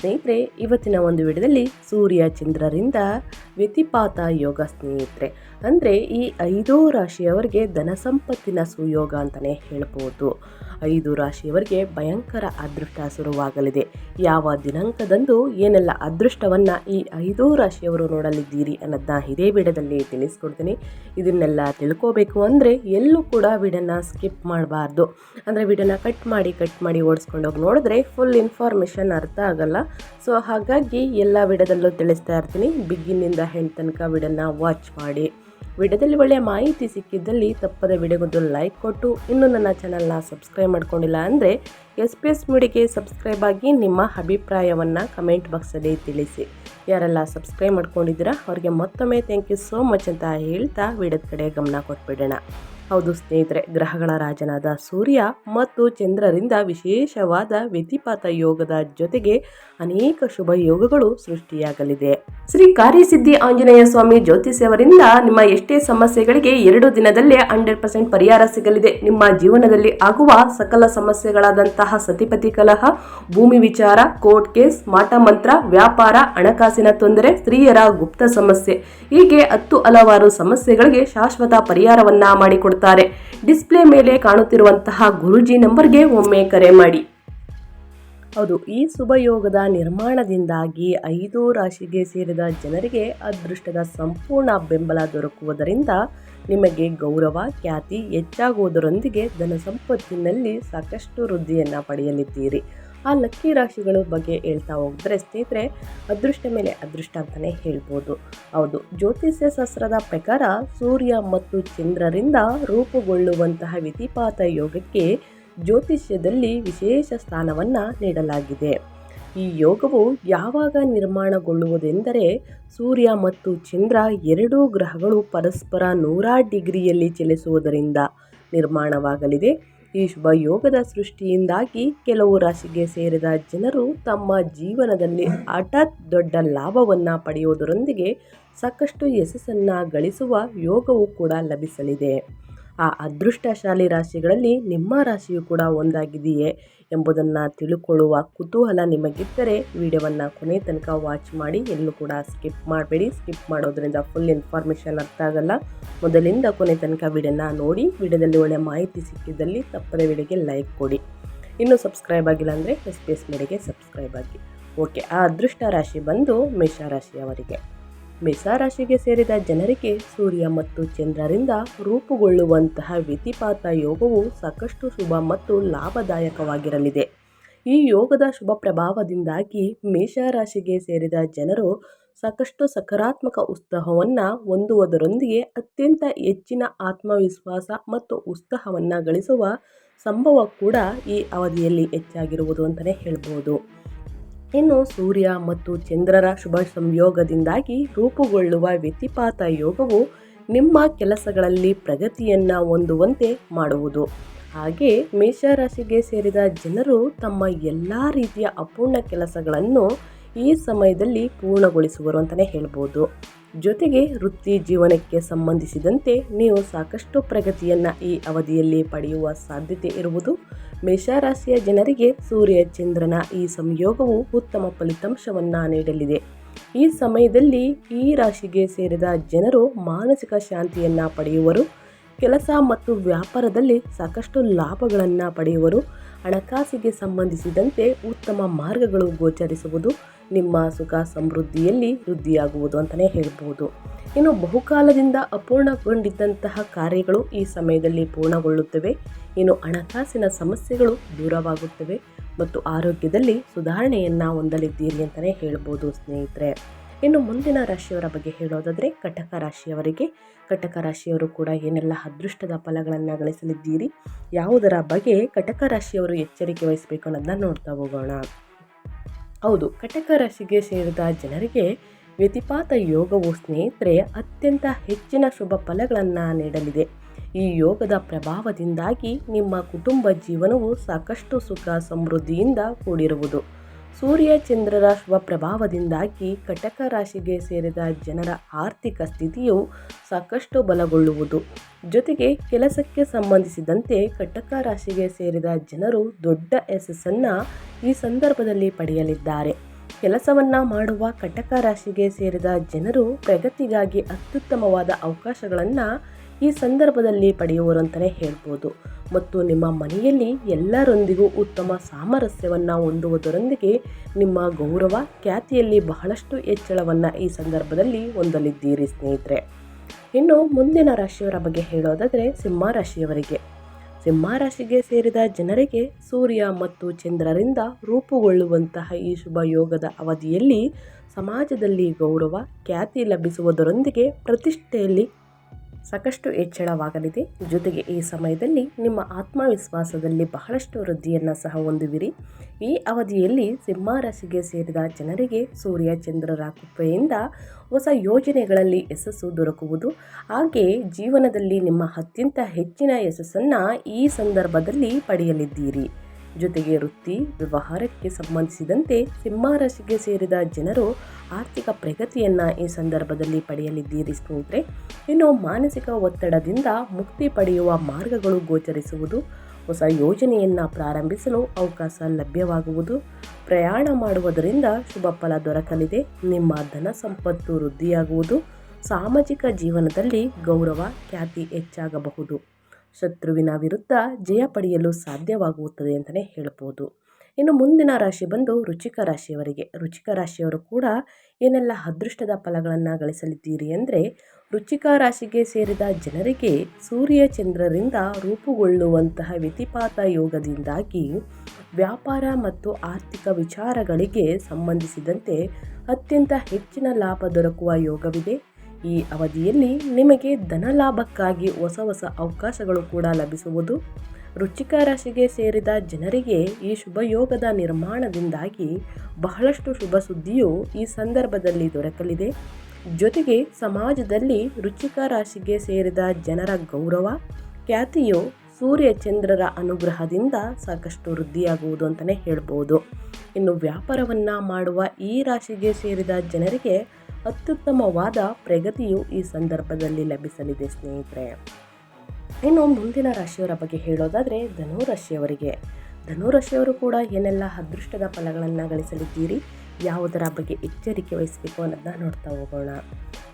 ಸ್ನೇಹಿತರೆ, ಇವತ್ತಿನ ಒಂದು ವಿಡಿಯೋದಲ್ಲಿ ಸೂರ್ಯ ಚಂದ್ರರಿಂದ ವ್ಯತಿಪಾತ ಯೋಗ ಸ್ನೇಹಿತರೆ. ಅಂದರೆ ಈ ಐದೋ ರಾಶಿಯವರಿಗೆ ಧನ ಸಂಪತ್ತಿನ ಸುಯೋಗ ಅಂತಲೇ ಹೇಳ್ಬೋದು. ಐದು ರಾಶಿಯವರಿಗೆ ಭಯಂಕರ ಅದೃಷ್ಟ ಶುರುವಾಗಲಿದೆ. ಯಾವ ದಿನಾಂಕದಂದು ಏನೆಲ್ಲ ಅದೃಷ್ಟವನ್ನು ಈ ಐದೋ ರಾಶಿಯವರು ನೋಡಲಿದ್ದೀರಿ ಅನ್ನೋದನ್ನ ಇದೇ ವಿಡಿಯೋದಲ್ಲಿ ತಿಳಿಸ್ಕೊಡ್ತೀನಿ. ಇದನ್ನೆಲ್ಲ ತಿಳ್ಕೋಬೇಕು ಅಂದರೆ ಎಲ್ಲೂ ಕೂಡ ವಿಡಿಯೋನ ಸ್ಕಿಪ್ ಮಾಡಬಾರ್ದು. ಅಂದರೆ ವಿಡಿಯೋನ ಕಟ್ ಮಾಡಿ ಕಟ್ ಮಾಡಿ ಓಡಿಸ್ಕೊಂಡೋಗಿ ನೋಡಿದ್ರೆ ಫುಲ್ ಇನ್ಫಾರ್ಮೇಷನ್ ಅರ್ಥ ಆಗಲ್ಲ. ಸೊ ಹಾಗಾಗಿ ಎಲ್ಲ ವಿಡದಲ್ಲೂ ತಿಳಿಸ್ತಾ ಇರ್ತೀನಿ. ಬಿಗಿನಿಂದ ಹೆಣ್ಣು ತನಕ ವಿಡನ್ನು ವಾಚ್ ಮಾಡಿ. ವಿಡಿಯೋದಲ್ಲಿ ಒಳ್ಳೆಯ ಮಾಹಿತಿ ಸಿಕ್ಕಿದ್ದಲ್ಲಿ ತಪ್ಪದ ವಿಡಿಯೋಗೊಂದು ಲೈಕ್ ಕೊಟ್ಟು, ಇನ್ನೂ ನನ್ನ ಚಾನಲ್ನ ಸಬ್ಸ್ಕ್ರೈಬ್ ಮಾಡ್ಕೊಂಡಿಲ್ಲ ಅಂದರೆ ಎಸ್ ಪಿ ಎಸ್ ಮೀಡಿಗೆ ಸಬ್ಸ್ಕ್ರೈಬ್ ಆಗಿ ನಿಮ್ಮ ಅಭಿಪ್ರಾಯವನ್ನು ಕಮೆಂಟ್ ಬಾಕ್ಸಲ್ಲಿ ತಿಳಿಸಿ. ಯಾರೆಲ್ಲ ಸಬ್ಸ್ಕ್ರೈಬ್ ಮಾಡ್ಕೊಂಡಿದ್ದೀರಾ, ಅವರಿಗೆ ಮತ್ತೊಮ್ಮೆ ಥ್ಯಾಂಕ್ ಯು ಸೋ ಮಚ್ ಅಂತ ಹೇಳ್ತಾ ವಿಡಿಯೋದ ಕಡೆ ಗಮನ ಕೊಟ್ಬಿಡೋಣ. ಹೌದು, ಸ್ನೇಹಿತರೆ. ಗ್ರಹಗಳ ರಾಜನಾದ ಸೂರ್ಯ ಮತ್ತು ಚಂದ್ರರಿಂದ ವಿಶೇಷವಾದ ವ್ಯತಿಪಾತ ಯೋಗದ ಜೊತೆಗೆ ಅನೇಕ ಶುಭ ಯೋಗಗಳು ಸೃಷ್ಟಿಯಾಗಲಿದೆ. ಶ್ರೀ ಕಾರ್ಯಸಿದ್ಧಿ ಆಂಜನೇಯ ಸ್ವಾಮಿ ಜ್ಯೋತಿಷ್ಯವರಿಂದ ನಿಮ್ಮ ಎಷ್ಟೇ ಸಮಸ್ಯೆಗಳಿಗೆ ಎರಡು ದಿನದಲ್ಲೇ ಹಂಡ್ರೆಡ್ ಪರ್ಸೆಂಟ್ ಪರಿಹಾರ ಸಿಗಲಿದೆ. ನಿಮ್ಮ ಜೀವನದಲ್ಲಿ ಆಗುವ ಸಕಲ ಸಮಸ್ಯೆಗಳಾದಂತಹ ಸತಿಪತಿ ಕಲಹ, ಭೂಮಿ ವಿಚಾರ, ಕೋರ್ಟ್ ಕೇಸ್, ಮಾಟ ಮಂತ್ರ, ವ್ಯಾಪಾರ, ಹಣಕಾಸಿನ ತೊಂದರೆ, ಸ್ತ್ರೀಯರ ಗುಪ್ತ ಸಮಸ್ಯೆ, ಹೀಗೆ ಹತ್ತು ಹಲವಾರು ಸಮಸ್ಯೆಗಳಿಗೆ ಶಾಶ್ವತ ಪರಿಹಾರವನ್ನ ಮಾಡಿಕೊಡ್ತಾರೆ ಡಿಸ್ಪ್ಲೇ ಮೇಲೆ ಕಾಣುತ್ತಿರುವಂತಹ ಗುರುಜಿ ನಂಬರ್ಗೆ ಒಮ್ಮೆ ಕರೆ ಮಾಡಿ. ಹೌದು, ಈ ಶುಭಯೋಗದ ನಿರ್ಮಾಣದಿಂದಾಗಿ ಐದು ರಾಶಿಗೆ ಸೇರಿದ ಜನರಿಗೆ ಅದೃಷ್ಟದ ಸಂಪೂರ್ಣ ಬೆಂಬಲ ದೊರಕುವುದರಿಂದ ನಿಮಗೆ ಗೌರವ, ಖ್ಯಾತಿ ಹೆಚ್ಚಾಗುವುದರೊಂದಿಗೆ ಧನ ಸಂಪತ್ತಿನಲ್ಲಿ ಸಾಕಷ್ಟು ವೃದ್ಧಿಯನ್ನು ಪಡೆಯಲಿದ್ದೀರಿ. ಆ ಲಕ್ಕಿ ರಾಶಿಗಳ ಬಗ್ಗೆ ಹೇಳ್ತಾ ಹೋಗಿದ್ರೆ, ಸ್ನೇಹಿತರೆ, ಅದೃಷ್ಟ ಮೇಲೆ ಅದೃಷ್ಟ ಅಂತಲೇ ಹೇಳ್ಬೋದು. ಹೌದು, ಜ್ಯೋತಿಷ್ಯ ಶಾಸ್ತ್ರದ ಪ್ರಕಾರ ಸೂರ್ಯ ಮತ್ತು ಚಂದ್ರರಿಂದ ರೂಪುಗೊಳ್ಳುವಂತಹ ವಿಧಿಪಾತ ಯೋಗಕ್ಕೆ ಜ್ಯೋತಿಷ್ಯದಲ್ಲಿ ವಿಶೇಷ ಸ್ಥಾನವನ್ನು ನೀಡಲಾಗಿದೆ. ಈ ಯೋಗವು ಯಾವಾಗ ನಿರ್ಮಾಣಗೊಳ್ಳುವುದೆಂದರೆ, ಸೂರ್ಯ ಮತ್ತು ಚಂದ್ರ ಎರಡೂ ಗ್ರಹಗಳು ಪರಸ್ಪರ ನೂರಾರು ಡಿಗ್ರಿಯಲ್ಲಿ ಚಲಿಸುವುದರಿಂದ ನಿರ್ಮಾಣವಾಗಲಿದೆ. ಈ ಶುಭ ಯೋಗದ ಸೃಷ್ಟಿಯಿಂದಾಗಿ ಕೆಲವು ರಾಶಿಗೆ ಸೇರಿದ ಜನರು ತಮ್ಮ ಜೀವನದಲ್ಲಿ ಹಠಾತ್ ದೊಡ್ಡ ಲಾಭವನ್ನು ಪಡೆಯುವುದರೊಂದಿಗೆ ಸಾಕಷ್ಟು ಯಶಸ್ಸನ್ನು ಗಳಿಸುವ ಯೋಗವು ಕೂಡ ಲಭಿಸಲಿದೆ. ಆ ಅದೃಷ್ಟಶಾಲಿ ರಾಶಿಗಳಲ್ಲಿ ನಿಮ್ಮ ರಾಶಿಯು ಕೂಡ ಒಂದಾಗಿದೆಯೇ ಎಂಬುದನ್ನು ತಿಳ್ಕೊಳ್ಳುವ ಕುತೂಹಲ ನಿಮಗಿದ್ದರೆ ವಿಡಿಯೋವನ್ನು ಕೊನೆ ತನಕ ವಾಚ್ ಮಾಡಿ ಎಲ್ಲೂ ಕೂಡ ಸ್ಕಿಪ್ ಮಾಡಬೇಡಿ. ಸ್ಕಿಪ್ ಮಾಡೋದ್ರಿಂದ ಫುಲ್ ಇನ್ಫಾರ್ಮೇಷನ್ ಅರ್ಥ ಆಗಲ್ಲ. ಮೊದಲಿಂದ ಕೊನೆ ತನಕ ವಿಡಿಯೋನ ನೋಡಿ, ವಿಡಿಯೋದಲ್ಲಿ ಒಳ್ಳೆಯ ಮಾಹಿತಿ ಸಿಕ್ಕಿದ್ದಲ್ಲಿ ತಪ್ಪದೆ ವಿಡಿಯೋಗೆ ಲೈಕ್ ಕೊಡಿ. ಇನ್ನೂ ಸಬ್ಸ್ಕ್ರೈಬ್ ಆಗಿಲ್ಲ ಅಂದರೆ ಎಸ್ ಪಿ ಎಸ್ ಮೇಡಿಗೆ ಸಬ್ಸ್ಕ್ರೈಬ್ ಆಗಿ. ಓಕೆ, ಆ ಅದೃಷ್ಟ ರಾಶಿ ಬಂದು ಮೇಷರಾಶಿಯವರಿಗೆ ಮೇಷರಾಶಿಗೆ ಸೇರಿದ ಜನರಿಗೆ ಸೂರ್ಯ ಮತ್ತು ಚಂದ್ರರಿಂದ ರೂಪುಗೊಳ್ಳುವಂತಹ ವ್ಯತಿಪಾತ ಯೋಗವು ಸಾಕಷ್ಟು ಶುಭ ಮತ್ತು ಲಾಭದಾಯಕವಾಗಿರಲಿದೆ. ಈ ಯೋಗದ ಶುಭ ಪ್ರಭಾವದಿಂದಾಗಿ ಮೇಷರಾಶಿಗೆ ಸೇರಿದ ಜನರು ಸಾಕಷ್ಟು ಸಕಾರಾತ್ಮಕ ಉತ್ಸಾಹವನ್ನು ಹೊಂದುವುದರೊಂದಿಗೆ ಅತ್ಯಂತ ಹೆಚ್ಚಿನ ಆತ್ಮವಿಶ್ವಾಸ ಮತ್ತು ಉತ್ಸಾಹವನ್ನು ಗಳಿಸುವ ಸಂಭವ ಕೂಡ ಈ ಅವಧಿಯಲ್ಲಿ ಹೆಚ್ಚಾಗಿರುವುದು ಅಂತಲೇ ಹೇಳ್ಬೋದು. ಇನ್ನು ಸೂರ್ಯ ಮತ್ತು ಚಂದ್ರರ ಶುಭ ಸಂಯೋಗದಿಂದಾಗಿ ರೂಪುಗೊಳ್ಳುವ ವ್ಯತಿಪಾತ ಯೋಗವು ನಿಮ್ಮ ಕೆಲಸಗಳಲ್ಲಿ ಪ್ರಗತಿಯನ್ನು ಹೊಂದುವಂತೆ ಮಾಡುವುದು. ಹಾಗೆ ಮೇಷರಾಶಿಗೆ ಸೇರಿದ ಜನರು ತಮ್ಮ ಎಲ್ಲ ರೀತಿಯ ಅಪೂರ್ಣ ಕೆಲಸಗಳನ್ನು ಈ ಸಮಯದಲ್ಲಿ ಪೂರ್ಣಗೊಳಿಸುವರು ಅಂತಲೇ ಹೇಳ್ಬೋದು. ಜೊತೆಗೆ ವೃತ್ತಿ ಜೀವನಕ್ಕೆ ಸಂಬಂಧಿಸಿದಂತೆ ನೀವು ಸಾಕಷ್ಟು ಪ್ರಗತಿಯನ್ನು ಈ ಅವಧಿಯಲ್ಲಿ ಪಡೆಯುವ ಸಾಧ್ಯತೆ ಇರುವುದು ಮೇಷರಾಶಿಯ ಜನರಿಗೆ ಸೂರ್ಯ ಚಂದ್ರನ ಈ ಸಂಯೋಗವು ಉತ್ತಮ ಫಲಿತಾಂಶವನ್ನ ನೀಡಲಿದೆ. ಈ ಸಮಯದಲ್ಲಿ ಈ ರಾಶಿಗೆ ಸೇರಿದ ಜನರು ಮಾನಸಿಕ ಶಾಂತಿಯನ್ನ ಪಡೆಯುವರು. ಕೆಲಸ ಮತ್ತು ವ್ಯಾಪಾರದಲ್ಲಿ ಸಾಕಷ್ಟು ಲಾಭಗಳನ್ನು ಪಡೆಯುವರು. ಹಣಕಾಸಿಗೆ ಸಂಬಂಧಿಸಿದಂತೆ ಉತ್ತಮ ಮಾರ್ಗಗಳು ಗೋಚರಿಸುವುದು. ನಿಮ್ಮ ಸುಖ ಸಮೃದ್ಧಿಯಲ್ಲಿ ವೃದ್ಧಿಯಾಗುವುದು ಅಂತಲೇ ಹೇಳ್ಬೋದು. ಇನ್ನು ಬಹುಕಾಲದಿಂದ ಅಪೂರ್ಣಗೊಂಡಿದ್ದಂತಹ ಕಾರ್ಯಗಳು ಈ ಸಮಯದಲ್ಲಿ ಪೂರ್ಣಗೊಳ್ಳುತ್ತವೆ. ಇನ್ನು ಹಣಕಾಸಿನ ಸಮಸ್ಯೆಗಳು ದೂರವಾಗುತ್ತವೆ ಮತ್ತು ಆರೋಗ್ಯದಲ್ಲಿ ಸುಧಾರಣೆಯನ್ನು ಹೊಂದಲಿದ್ದೀರಿ ಅಂತಲೇ ಹೇಳ್ಬೋದು ಸ್ನೇಹಿತರೆ. ಇನ್ನು ಮುಂದಿನ ರಾಶಿಯವರ ಬಗ್ಗೆ ಹೇಳೋದಾದರೆ ಕಟಕ ರಾಶಿಯವರಿಗೆ. ಕಟಕ ರಾಶಿಯವರು ಕೂಡ ಏನೆಲ್ಲ ಅದೃಷ್ಟದ ಫಲಗಳನ್ನು ಗಳಿಸಲಿದ್ದೀರಿ, ಯಾವುದರ ಬಗ್ಗೆ ಕಟಕ ರಾಶಿಯವರು ಎಚ್ಚರಿಕೆ ವಹಿಸಬೇಕು ಅನ್ನೋದನ್ನ ನೋಡ್ತಾ ಹೋಗೋಣ. ಹೌದು, ಕಟಕ ರಾಶಿಗೆ ಸೇರಿದ ಜನರಿಗೆ ವ್ಯತಿಪಾತ ಯೋಗವು ಸ್ನೇಹಿತರೆ ಅತ್ಯಂತ ಹೆಚ್ಚಿನ ಶುಭ ಫಲಗಳನ್ನು ನೀಡಲಿದೆ. ಈ ಯೋಗದ ಪ್ರಭಾವದಿಂದಾಗಿ ನಿಮ್ಮ ಕುಟುಂಬ ಜೀವನವು ಸಾಕಷ್ಟು ಸುಖ, ಸಮೃದ್ಧಿಯಿಂದ ಕೂಡಿರುವುದು. ಸೂರ್ಯ ಚಂದ್ರರ ಪ್ರಭಾವದಿಂದಾಗಿ ಕಟಕ ರಾಶಿಗೆ ಸೇರಿದ ಜನರ ಆರ್ಥಿಕ ಸ್ಥಿತಿಯು ಸಾಕಷ್ಟು ಬಲಗೊಳ್ಳುವುದು. ಜೊತೆಗೆ ಕೆಲಸಕ್ಕೆ ಸಂಬಂಧಿಸಿದಂತೆ ಕಟಕ ರಾಶಿಗೆ ಸೇರಿದ ಜನರು ದೊಡ್ಡ ಯಶಸ್ಸನ್ನು ಈ ಸಂದರ್ಭದಲ್ಲಿ ಪಡೆಯಲಿದ್ದಾರೆ. ಕೆಲಸವನ್ನು ಮಾಡುವ ಕಟಕ ರಾಶಿಗೆ ಸೇರಿದ ಜನರು ಪ್ರಗತಿಗಾಗಿ ಅತ್ಯುತ್ತಮವಾದ ಅವಕಾಶಗಳನ್ನು ಈ ಸಂದರ್ಭದಲ್ಲಿ ಪಡೆಯುವರು ಅಂತಲೇ ಹೇಳ್ಬೋದು. ಮತ್ತು ನಿಮ್ಮ ಮನೆಯಲ್ಲಿ ಎಲ್ಲರೊಂದಿಗೂ ಉತ್ತಮ ಸಾಮರಸ್ಯವನ್ನು ಹೊಂದುವುದರೊಂದಿಗೆ ನಿಮ್ಮ ಗೌರವ ಖ್ಯಾತಿಯಲ್ಲಿ ಬಹಳಷ್ಟು ಹೆಚ್ಚಳವನ್ನು ಈ ಸಂದರ್ಭದಲ್ಲಿ ಹೊಂದಲಿದ್ದೀರಿ ಸ್ನೇಹಿತರೆ. ಇನ್ನು ಮುಂದಿನ ರಾಶಿಯವರ ಬಗ್ಗೆ ಹೇಳೋದಾದರೆ ಸಿಂಹ ರಾಶಿಯವರಿಗೆ ಸಿಂಹ ರಾಶಿಗೆ ಸೇರಿದ ಜನರಿಗೆ ಸೂರ್ಯ ಮತ್ತು ಚಂದ್ರರಿಂದ ರೂಪುಗೊಳ್ಳುವಂತಹ ಈ ಶುಭ ಯೋಗದ ಅವಧಿಯಲ್ಲಿ ಸಮಾಜದಲ್ಲಿ ಗೌರವ, ಖ್ಯಾತಿ ಲಭಿಸುವುದರೊಂದಿಗೆ ಪ್ರತಿಷ್ಠೆಯಲ್ಲಿ ಸಾಕಷ್ಟು ಹೆಚ್ಚಳವಾಗಲಿದೆ. ಜೊತೆಗೆ ಈ ಸಮಯದಲ್ಲಿ ನಿಮ್ಮ ಆತ್ಮವಿಶ್ವಾಸದಲ್ಲಿ ಬಹಳಷ್ಟು ವೃದ್ಧಿಯನ್ನು ಸಹ ಹೊಂದುವಿರಿ. ಈ ಅವಧಿಯಲ್ಲಿ ಸಿಂಹ ರಾಶಿಗೆ ಸೇರಿದ ಜನರಿಗೆ ಸೂರ್ಯ ಚಂದ್ರರ ಕೃಪೆಯಿಂದ ಹೊಸ ಯೋಜನೆಗಳಲ್ಲಿ ಯಶಸ್ಸು ದೊರಕುವುದು. ಹಾಗೆ ಜೀವನದಲ್ಲಿ ನಿಮ್ಮ ಅತ್ಯಂತ ಹೆಚ್ಚಿನ ಯಶಸ್ಸನ್ನು ಈ ಸಂದರ್ಭದಲ್ಲಿ ಪಡೆಯಲಿದ್ದೀರಿ. ಜೊತೆಗೆ ವೃತ್ತಿ, ವ್ಯವಹಾರಕ್ಕೆ ಸಂಬಂಧಿಸಿದಂತೆ ಸಿಂಹರಾಶಿಗೆ ಸೇರಿದ ಜನರು ಆರ್ಥಿಕ ಪ್ರಗತಿಯನ್ನು ಈ ಸಂದರ್ಭದಲ್ಲಿ ಪಡೆಯಲಿದ್ದೀರಿ ಸ್ನೇಹಿತರೆ. ಇನ್ನು ಮಾನಸಿಕ ಒತ್ತಡದಿಂದ ಮುಕ್ತಿ ಪಡೆಯುವ ಮಾರ್ಗಗಳು ಗೋಚರಿಸುವುದು, ಹೊಸ ಯೋಜನೆಯನ್ನು ಪ್ರಾರಂಭಿಸಲು ಅವಕಾಶ ಲಭ್ಯವಾಗುವುದು, ಪ್ರಯಾಣ ಮಾಡುವುದರಿಂದ ಶುಭ ಫಲ ದೊರಕಲಿದೆ. ನಿಮ್ಮ ಧನ ಸಂಪತ್ತು ವೃದ್ಧಿಯಾಗುವುದು, ಸಾಮಾಜಿಕ ಜೀವನದಲ್ಲಿ ಗೌರವ, ಖ್ಯಾತಿ ಹೆಚ್ಚಾಗಬಹುದು. ಶತ್ರುವಿನ ವಿರುದ್ಧ ಜಯ ಪಡೆಯಲು ಸಾಧ್ಯವಾಗುತ್ತದೆ ಅಂತಲೇ ಹೇಳ್ಬೋದು. ಇನ್ನು ಮುಂದಿನ ರಾಶಿ ಬಂದು ರುಚಿಕ ರಾಶಿಯವರಿಗೆ. ರುಚಿಕ ರಾಶಿಯವರು ಕೂಡ ಏನೆಲ್ಲ ಅದೃಷ್ಟದ ಫಲಗಳನ್ನು ಗಳಿಸಲಿದ್ದೀರಿ ಅಂದರೆ ರುಚಿಕ ರಾಶಿಗೆ ಸೇರಿದ ಜನರಿಗೆ ಸೂರ್ಯ ಚಂದ್ರರಿಂದ ರೂಪುಗೊಳ್ಳುವಂತಹ ವ್ಯತಿಪಾತ ಯೋಗದಿಂದಾಗಿ ವ್ಯಾಪಾರ ಮತ್ತು ಆರ್ಥಿಕ ವಿಚಾರಗಳಿಗೆ ಸಂಬಂಧಿಸಿದಂತೆ ಅತ್ಯಂತ ಹೆಚ್ಚಿನ ಲಾಭ ದೊರಕುವ ಯೋಗವಿದೆ. ಈ ಅವಧಿಯಲ್ಲಿ ನಿಮಗೆ ಧನ ಲಾಭಕ್ಕಾಗಿ ಹೊಸ ಹೊಸ ಅವಕಾಶಗಳು ಕೂಡ ಲಭಿಸುವುದು ರುಚಿಕ ರಾಶಿಗೆ ಸೇರಿದ ಜನರಿಗೆ ಈ ಶುಭಯೋಗದ ನಿರ್ಮಾಣದಿಂದಾಗಿ ಬಹಳಷ್ಟು ಶುಭ ಸುದ್ದಿಯು ಈ ಸಂದರ್ಭದಲ್ಲಿ ದೊರಕಲಿದೆ. ಜೊತೆಗೆ ಸಮಾಜದಲ್ಲಿ ರುಚಿಕ ರಾಶಿಗೆ ಸೇರಿದ ಜನರ ಗೌರವ, ಖ್ಯಾತಿಯು ಸೂರ್ಯ ಚಂದ್ರರ ಅನುಗ್ರಹದಿಂದ ಸಾಕಷ್ಟು ವೃದ್ಧಿಯಾಗುವುದು ಅಂತಲೇ ಹೇಳ್ಬೋದು. ಇನ್ನು ವ್ಯಾಪಾರವನ್ನು ಮಾಡುವ ಈ ರಾಶಿಗೆ ಸೇರಿದ ಜನರಿಗೆ ಅತ್ಯುತ್ತಮವಾದ ಪ್ರಗತಿಯು ಈ ಸಂದರ್ಭದಲ್ಲಿ ಲಭಿಸಲಿದೆ ಸ್ನೇಹಿತರೆ. ಇನ್ನು ಮುಂದಿನ ರಾಶಿಯವರ ಬಗ್ಗೆ ಹೇಳೋದಾದರೆ ಧನುರಾಶಿಯವರಿಗೆ. ಧನುರಾಶಿಯವರು ಧನು ರಾಶಿಯವರು ಕೂಡ ಏನೆಲ್ಲ ಅದೃಷ್ಟದ ಫಲಗಳನ್ನು ಗಳಿಸಲಿದ್ದೀರಿ? ಯಾವುದರ ಬಗ್ಗೆ ಎಚ್ಚರಿಕೆ ವಹಿಸಬೇಕು ಅನ್ನೋದನ್ನ ನೋಡ್ತಾ ಹೋಗೋಣ.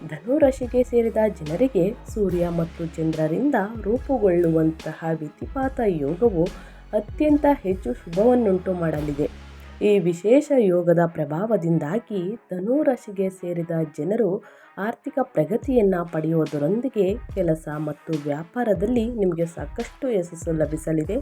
ಧನುರಾಶಿಗೆ ಸೇರಿದ ಜನರಿಗೆ ಸೂರ್ಯ ಮತ್ತು ಚಂದ್ರರಿಂದ ರೂಪುಗೊಳ್ಳುವಂತಹ ವಿಧಿಪಾತ ಯೋಗವು ಅತ್ಯಂತ ಹೆಚ್ಚು ಶುಭವನ್ನುಂಟು ಮಾಡಲಿದೆ. ಈ ವಿಶೇಷ ಯೋಗದ ಪ್ರಭಾವದಿಂದಾಗಿ ಧನುರಾಶಿಗೆ ಸೇರಿದ ಜನರು ಆರ್ಥಿಕ ಪ್ರಗತಿಯನ್ನು ಪಡೆಯುವುದರೊಂದಿಗೆ ಕೆಲಸ ಮತ್ತು ವ್ಯಾಪಾರದಲ್ಲಿ ನಿಮಗೆ ಸಾಕಷ್ಟು ಯಶಸ್ಸು ಲಭಿಸಲಿದೆ.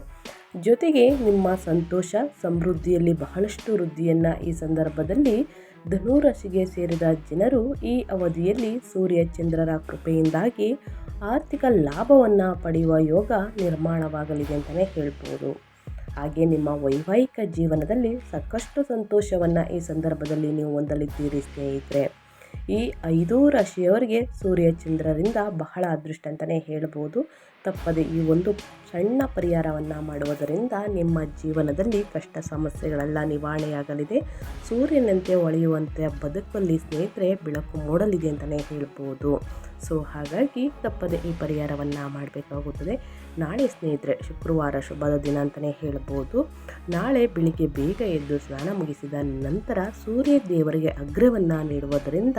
ಜೊತೆಗೆ ನಿಮ್ಮ ಸಂತೋಷ, ಸಮೃದ್ಧಿಯಲ್ಲಿ ಬಹಳಷ್ಟು ವೃದ್ಧಿಯನ್ನು ಈ ಸಂದರ್ಭದಲ್ಲಿ ಧನುರಾಶಿಗೆ ಸೇರಿದ ಜನರು ಈ ಅವಧಿಯಲ್ಲಿ ಸೂರ್ಯ ಚಂದ್ರರ ಕೃಪೆಯಿಂದಾಗಿ ಆರ್ಥಿಕ ಲಾಭವನ್ನು ಪಡೆಯುವ ಯೋಗ ನಿರ್ಮಾಣವಾಗಲಿದೆ ಅಂತಲೇ ಹೇಳ್ಬೋದು. ಹಾಗೆ ನಿಮ್ಮ ವೈವಾಹಿಕ ಜೀವನದಲ್ಲಿ ಸಾಕಷ್ಟು ಸಂತೋಷವನ್ನು ಈ ಸಂದರ್ಭದಲ್ಲಿ ನೀವು ಹೊಂದಲಿದ್ದೀರಿ ಸ್ನೇಹಿತರೆ. ಈ ಐದೂ ರಾಶಿಯವರಿಗೆ ಸೂರ್ಯ ಚಂದ್ರರಿಂದ ಬಹಳ ಅದೃಷ್ಟ ಅಂತಲೇ ಹೇಳ್ಬೋದು. ತಪ್ಪದೆ ಈ ಒಂದು ಸಣ್ಣ ಪರಿಹಾರವನ್ನು ಮಾಡುವುದರಿಂದ ನಿಮ್ಮ ಜೀವನದಲ್ಲಿ ಕಷ್ಟ ಸಮಸ್ಯೆಗಳೆಲ್ಲ ನಿವಾರಣೆಯಾಗಲಿದೆ. ಸೂರ್ಯನಂತೆ ಹೊಳೆಯುವಂತೆ ಬದುಕಲ್ಲಿ ಸ್ನೇಹಿತರೆ, ಬೆಳಕು ಮೂಡಲಿದೆ ಅಂತಲೇ ಹೇಳ್ಬೋದು. ಸೊ ಹಾಗಾಗಿ ತಪ್ಪದೆ ಈ ಪರಿಹಾರವನ್ನು ಮಾಡಬೇಕಾಗುತ್ತದೆ. ನಾಳೆ ಸ್ನೇಹಿತರೆ, ಶುಕ್ರವಾರ ಶುಭದ ದಿನ ಅಂತಲೇ ಹೇಳ್ಬೋದು. ನಾಳೆ ಬೆಳಿಗ್ಗೆ ಬೇಗ ಎದ್ದು ಸ್ನಾನ ಮುಗಿಸಿದ ನಂತರ ಸೂರ್ಯ ದೇವರಿಗೆ ಅಗ್ರವನ್ನು ನೀಡುವುದರಿಂದ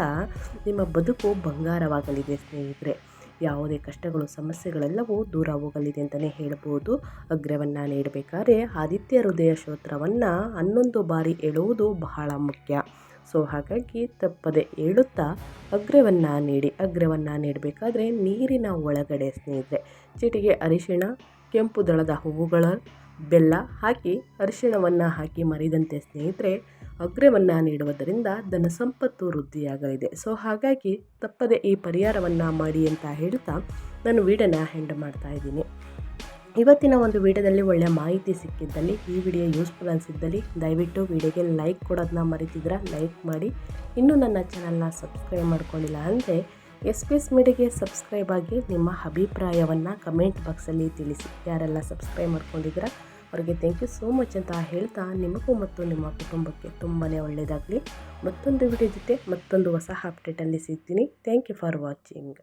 ನಿಮ್ಮ ಬದುಕು ಬಂಗಾರವಾಗಲಿದೆ ಸ್ನೇಹಿತರೆ. ಯಾವುದೇ ಕಷ್ಟಗಳು, ಸಮಸ್ಯೆಗಳೆಲ್ಲವೂ ದೂರ ಹೋಗಲಿದೆ ಅಂತಲೇ ಹೇಳ್ಬೋದು. ಅಗ್ರವನ್ನು ನೀಡಬೇಕಾದ್ರೆ ಆದಿತ್ಯ ಹೃದಯ ಶ್ರೋತ್ರವನ್ನು ಹನ್ನೊಂದು ಬಾರಿ ಹೇಳುವುದು ಬಹಳ ಮುಖ್ಯ. ಸೊ ಹಾಗಾಗಿ ತಪ್ಪದೆ ಹೇಳುತ್ತಾ ಅಗ್ರವನ್ನು ನೀಡಿ, ಅಗ್ರವನ್ನು ನೀಡಬೇಕಾದ್ರೆ ನೀರಿನ ಒಳಗಡೆ ಸ್ನೇಹಿತರೆ. ಚಿಟಿಗೆ ಅರಿಶಿಣ, ಕೆಂಪು ದಳದ ಹೂವುಗಳ ಬೆಲ್ಲ ಹಾಕಿ, ಅರಿಶಿಣವನ್ನು ಹಾಕಿ ಮರಿದಂತೆ ಸ್ನೇಹಿತರೆ, ಅಗ್ರವನ್ನು ನೀಡುವುದರಿಂದ ಧನ ಸಂಪತ್ತು ವೃದ್ಧಿಯಾಗಲಿದೆ. ಸೊ ಹಾಗಾಗಿ ತಪ್ಪದೆ ಈ ಪರಿಹಾರವನ್ನು ಮಾಡಿ ಅಂತ ಹೇಳ್ತಾ ನಾನು ವೀಡನ್ನು ಹೆಂಡ್ ಮಾಡ್ತಾ ಇದ್ದೀನಿ. ಇವತ್ತಿನ ಒಂದು ವಿಡಿಯೋದಲ್ಲಿ ಒಳ್ಳೆಯ ಮಾಹಿತಿ ಸಿಕ್ಕಿದ್ದಲ್ಲಿ ಈ ವಿಡಿಯೋ ಯೂಸ್ಫುಲ್ ಅನಿಸಿದ್ದಲ್ಲಿ ದಯವಿಟ್ಟು ವಿಡಿಯೋಗೆ ಲೈಕ್ ಕೊಡೋದನ್ನ ಮರಿತಿದ್ರೆ ಲೈಕ್ ಮಾಡಿ. ಇನ್ನೂ ನನ್ನ ಚಾನಲ್ನ ಸಬ್ಸ್ಕ್ರೈಬ್ ಮಾಡ್ಕೊಂಡಿಲ್ಲ ಅಂದರೆ ಎಸ್ ಪಿ ಎಸ್ ಮೀಡಿಯಾಗೆ ಸಬ್ಸ್ಕ್ರೈಬ್ ಆಗಿ ನಿಮ್ಮ ಅಭಿಪ್ರಾಯವನ್ನು ಕಮೆಂಟ್ ಬಾಕ್ಸಲ್ಲಿ ತಿಳಿಸಿ. ಯಾರೆಲ್ಲ ಸಬ್ಸ್ಕ್ರೈಬ್ ಮಾಡ್ಕೊಂಡಿದ್ದೀರಾ? ಅವರಿಗೆ ಥ್ಯಾಂಕ್ ಯು ಸೋ ಮಚ್ ಅಂತ ಹೇಳ್ತಾ ನಿಮಗೂ ಮತ್ತು ನಿಮ್ಮ ಕುಟುಂಬಕ್ಕೆ ತುಂಬಾ ಒಳ್ಳೆಯದಾಗಲಿ ಮತ್ತೊಂದು ವಿಡಿಯೋ ಜೊತೆ ಮತ್ತೊಂದು ಹೊಸ ಅಪ್ಡೇಟಲ್ಲಿ ಸಿಗ್ತೀನಿ. Thank you for watching